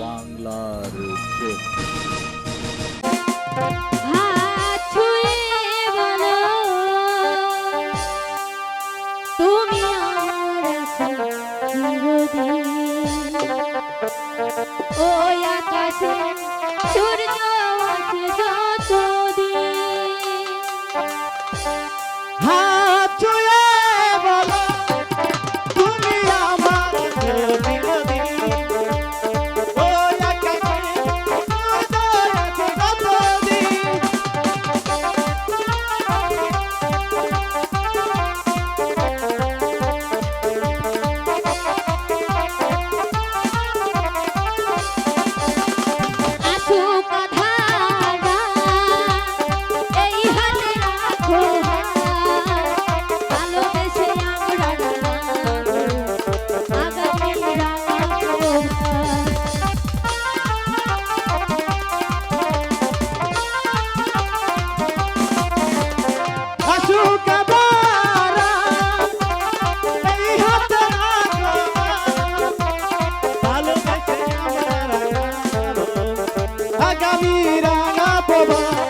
বাংলার ও আকাশে সূর্য আগামী রাঙা প্রভা